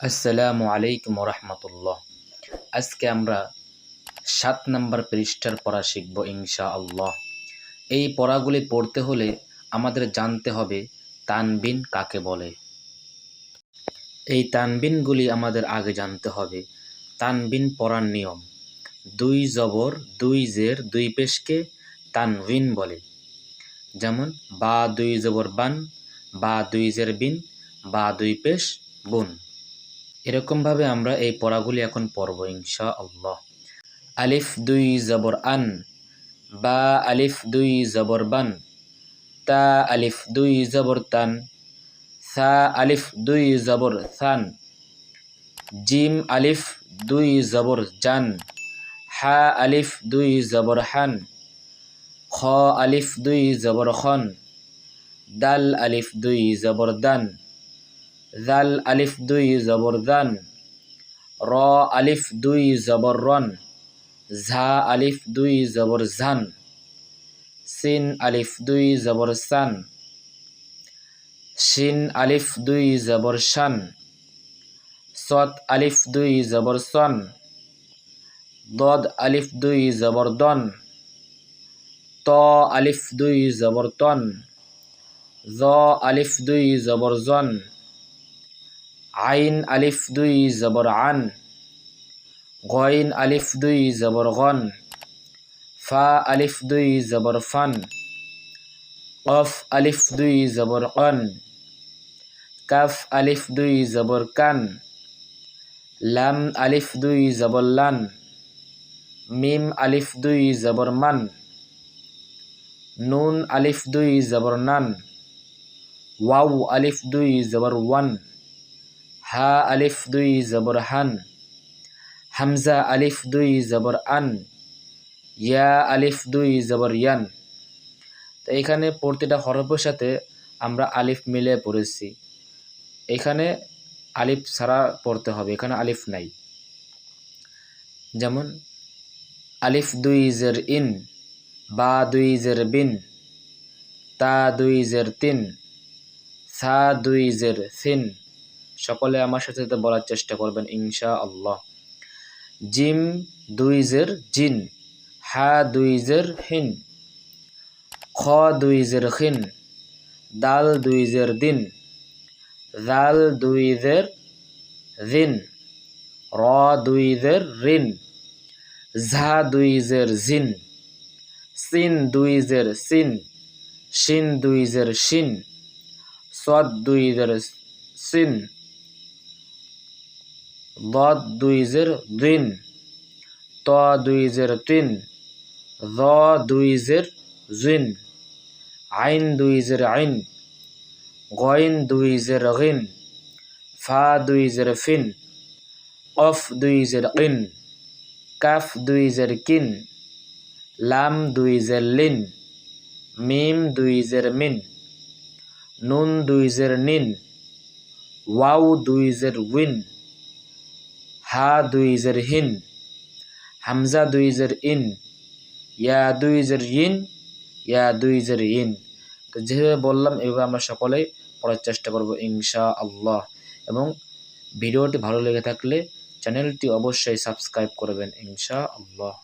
আসসালামু আলাইকুম রহমতুল্লাহ আজকে আমরা সাত নম্বর পৃষ্ঠার পড়া শিখব ইনশা আল্লাহ এই পড়াগুলি পড়তে হলে আমাদের জানতে হবে তানবিন কাকে বলে। এই তানবিনগুলি আমাদের আগে জানতে হবে। তানবিন পড়ার নিয়ম, দুই জবর, দুই জের, দুই পেশকে তানবিন বলে। যেমন, বা দুই জবর বান, বা দুই জের বিন, বা দুই পেশ বুন। এরকমভাবে আমরা এই পড়াগুলি এখন পড়ব ইনশা আল্লাহ আলিফ দুই জবর আন, বা আলিফ দুই জবর বান, তা আলিফ দুই জবর তান, সা আলিফ দুই জবর সান, জিম আলিফ দুই জবর জান, হা আলিফ দুই জবর হান, খ আলিফ দুই জবর খন, দাল আলিফ দুই জবর দান। জাল আলিফ দুই জবর দান র আলিফ দুই জবর রন ঝা আলিফ দুই জবর ঝান সিন আলিফ দুই জবর সান শিন আলিফ দুই জবর শান সত আলিফ দুই জবর সন দদ আলিফ দুই জবর দন ত আলিফ দুই জবর তন জ আলিফ দুই জবর জন আইন আলিফ দুই জবর আন গইন আলিফ দুই জবর গন, ফা আলিফ দুই জবর ফান কফ আলিফ দুই জবর কন কাফ আলিফ দুই জবর কান, লাম আলিফ দুই জবর লান, মিম আলিফ দুই জবর মান, নুন আলিফ দুই জবর নান ওয়াউ আলিফ দুই জবর ওয়ান। হা আলিফ দুই জবর হান, হামজা আলিফ দুই জবর আন, ইয়া আলিফ দুই জবর ইয়ান। তো এখানে প্রতিটা হরফের সাথে আমরা আলিফ মিলে পড়েছি। এখানে আলিফ ছাড়া পড়তে হবে, এখানে আলিফ নাই। যেমন, আলিফ দুই জের ইন, বা দুই জের বিন, তা দুই জের তিন, সা দুই জের সিন। সকলে আমার সাথে বলার চেষ্টা করবেন ইনশা আল্লাহ জিম দুই জের জিন, হা দুই জের হিন, খ দুই জের খিন দাল দুই জের দিন জাল দুই জের রিন র দুই জের রিন ঝা দুই জের জিন, সিন দুই জের সিন, শিন দুই জের শিন, সদ দুই জের সিন। দ দুই জের দিন ত দুই জের তিন দ দুই জের জিন আইন দুই জের আইন গইন দুই জের গিন ফা দুই জের ফিন অফ দুই জের ইন কাফ দুই জের কিন লাম দুই জের লিন মিম দুই জের মিন নুন দুই জের নিন ওয়াও দুই জের উইন হা দুই জের হিন, হামজা দুই জের ইন, ইয়া দুই জের ইন, ইয়া দুই জের ইন। তো যেভাবে বললাম, এভাবে আমরা সকলেই পড়ার চেষ্টা করব ইনশা আল্লাহ এবং ভিডিওটি ভালো লেগে থাকলে চ্যানেলটি অবশ্যই সাবস্ক্রাইব করবেন ইনশা আল্লাহ